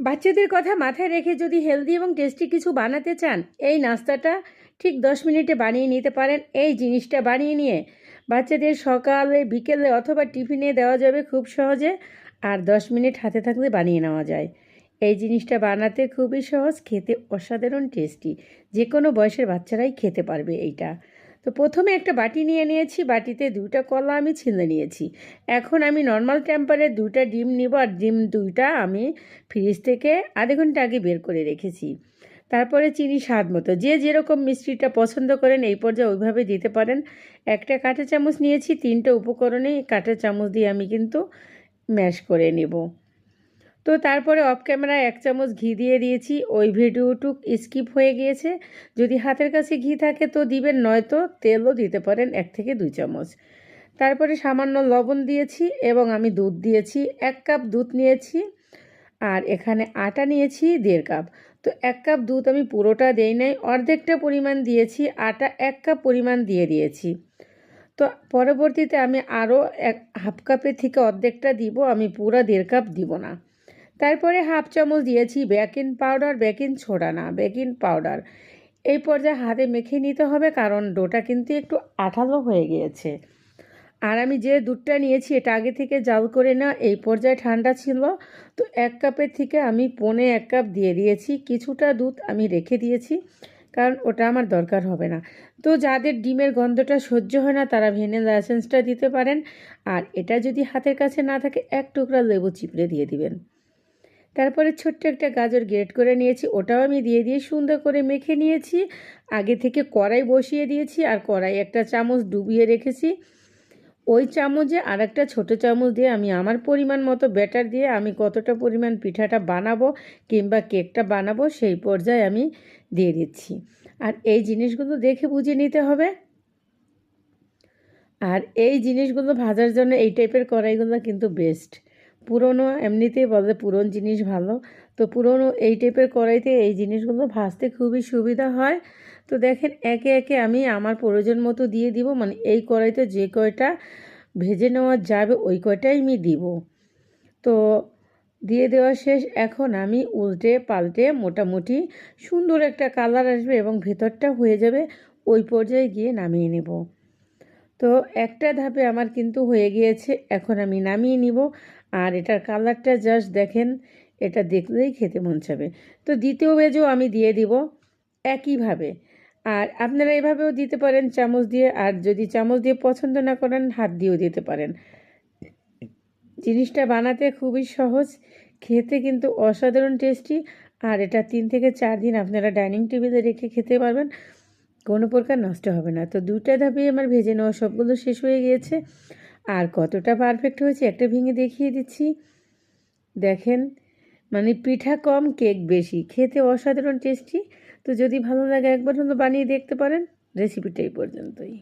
বাচ্চাদের কথা মাথায় রেখে যদি হেলদি এবং টেস্টি কিছু বানাতে চান, এই নাস্তাটা ঠিক দশ মিনিটে বানিয়ে নিতে পারেন। এই জিনিসটা বানিয়ে নিয়ে বাচ্চাদের সকালে, বিকেলে অথবা টিফিনে দেওয়া যাবে খুব সহজে আর দশ মিনিট হাতে থাকলে বানিয়ে নেওয়া যায়। এই জিনিসটা বানাতে খুবই সহজ, খেতে অসাধারণ টেস্টি যে কোনো বয়সের বাচ্চারাই খেতে পারবে এইটা। তো প্রথমে একটা বাটি নিয়ে নিয়েছি, বাটিতে দুইটা কলা আমি ছিঁড়ে নিয়েছি। এখন আমি নর্মাল টেম্পারে দুইটা ডিম নিব আর ডিম দুইটা আমি ফ্রিজ থেকে আধা ঘণ্টা আগে বের করে রেখেছি। তারপরে চিনি স্বাদ মতো। যে যেরকম মিষ্টিটা পছন্দ করেন এই পর্যায়ে ওইভাবে দিতে পারেন। একটা কাঁটা চামচ নিয়েছি, তিনটা উপকরণে কাঁটা চামচ দিয়ে আমি কিন্তু ম্যাশ করে নেব। তো তারপরে অফ ক্যামেরায় এক চামচ ঘি দিয়ে দিয়েছি। ওই ভিডিওটুক স্কিপ হয়ে গিয়েছে। যদি হাতের কাছে ঘি থাকে তো দিবেন, নয়তো তেলও দিতে পারেন এক থেকে দুই চামচ। তারপরে সামান্য লবণ দিয়েছি এবং আমি দুধ দিয়েছি। এক কাপ দুধ নিয়েছি আর এখানে আটা নিয়েছি দেড় কাপ। তো এক কাপ দুধ আমি পুরোটা দেই নাই, অর্ধেকটা পরিমাণ দিয়েছি, আটা এক কাপ পরিমাণ দিয়ে দিয়েছি। তো পরবর্তীতে আমি আরও এক, হাফ কাপের থেকে অর্ধেকটা দিব, আমি পুরো দেড় কাপ দিব না। তারপরে হাফ চামচ দিয়েছি বেকিং পাউডার, বেকিং ছোড়া না, বেকিং পাউডার। এই পর্যায়ে হাতে মেখে নিতে হবে কারণ ডোটা কিন্তু একটু আঠালো হয়ে গিয়েছে। আর আমি যে দুধটা নিয়েছি এটা আগে থেকে জাল করে না এই পর্যায়ে ঠান্ডা ছিল। তো এক কাপের থেকে আমি পনে এক কাপ দিয়ে দিয়েছি। কিছুটা দুধ আমি রেখে দিয়েছি কারণ ওটা আমার দরকার হবে না। তো যাদের ডিমের গন্ধটা সহ্য হয় না তারা ভেনিলা এসেন্সটা দিতে পারেন। আর এটা যদি হাতের কাছে না থাকে, এক টুকরা লেবু চিপড়ে দিয়ে দিবেন। তারপরে ছোট্ট একটা গাজর গ্রেট করে নিয়েছি, ওটাও আমি দিয়ে দিয়ে সুন্দর করে মেখে নিয়েছি। আগে থেকে কড়াই বসিয়ে দিয়েছি আর কড়াই একটা চামচ ডুবিয়ে রেখেছি। ওই চামচে আর একটা ছোটো চামচ দিয়ে আমি আমার পরিমাণ মতো ব্যাটার দিয়ে আমি কতটা পরিমাণ পিঠাটা বানাবো কিংবা কেকটা বানাবো সেই পর্যায়ে আমি দিয়ে দিচ্ছি। আর এই জিনিসগুলো দেখে বুঝে নিতে হবে। আর এই জিনিসগুলো ভাজার জন্য এই টাইপের কড়াইগুলো কিন্তু বেস্ট পুরনো, এমনিতেই বলে পুরন জিনিস ভালো। তো পুরনো এই টাইপের কড়াইতে এই জিনিসগুলো ভাজতে খুবই সুবিধা হয়। তো দেখেন, একে একে আমি আমার প্রয়োজন মতো দিয়ে দিব। মানে এই কড়াইতে যে কয়টা ভেজে নেওয়া যাবে, ওই কয়টাই আমি দিব। তো দিয়ে দেওয়া শেষ। এখন আমি উল্টে পাল্টে মোটামুটি সুন্দর একটা কালার আসবে এবং ভেতরটা হয়ে যাবে, ওই পর্যায়ে গিয়ে নামিয়ে নেব। তো একটা ধাপে আমার কিন্তু হয়ে গিয়েছে, এখন আমি নামিয়ে নিব। আর এটার কালারটা জাস্ট দেখেন, এটা দেখলেই খেতে মন চাবে। তো দ্বিতীয় বেজও আমি দিয়ে দিব একইভাবে। আর আপনারা এভাবেও দিতে পারেন চামচ দিয়ে, আর যদি চামচ দিয়ে পছন্দ না করেন, হাত দিয়েও দিতে পারেন। জিনিসটা বানাতে খুবই সহজ, খেতে কিন্তু অসাধারণ টেস্টি, আর এটা তিন থেকে চার দিন আপনারা ডাইনিং টেবিলে রেখে খেতে পারবেন। কোনো প্রকার নষ্ট হবে না। তো দুটা ধাপে আমার ভেজে নেওয়া সবগুলো শেষ হয়ে গিয়েছে। আর কতটা পারফেক্ট হয়েছে একটা ভেঙে দেখিয়ে দিচ্ছি। দেখেন মানে পিঠা কম কেক বেশি। খেতে অসাধারণ টেস্টি তো যদি ভালো লাগে একবার হলো বানিয়ে দেখতে পারেন। রেসিপিটাই পর্যন্তই।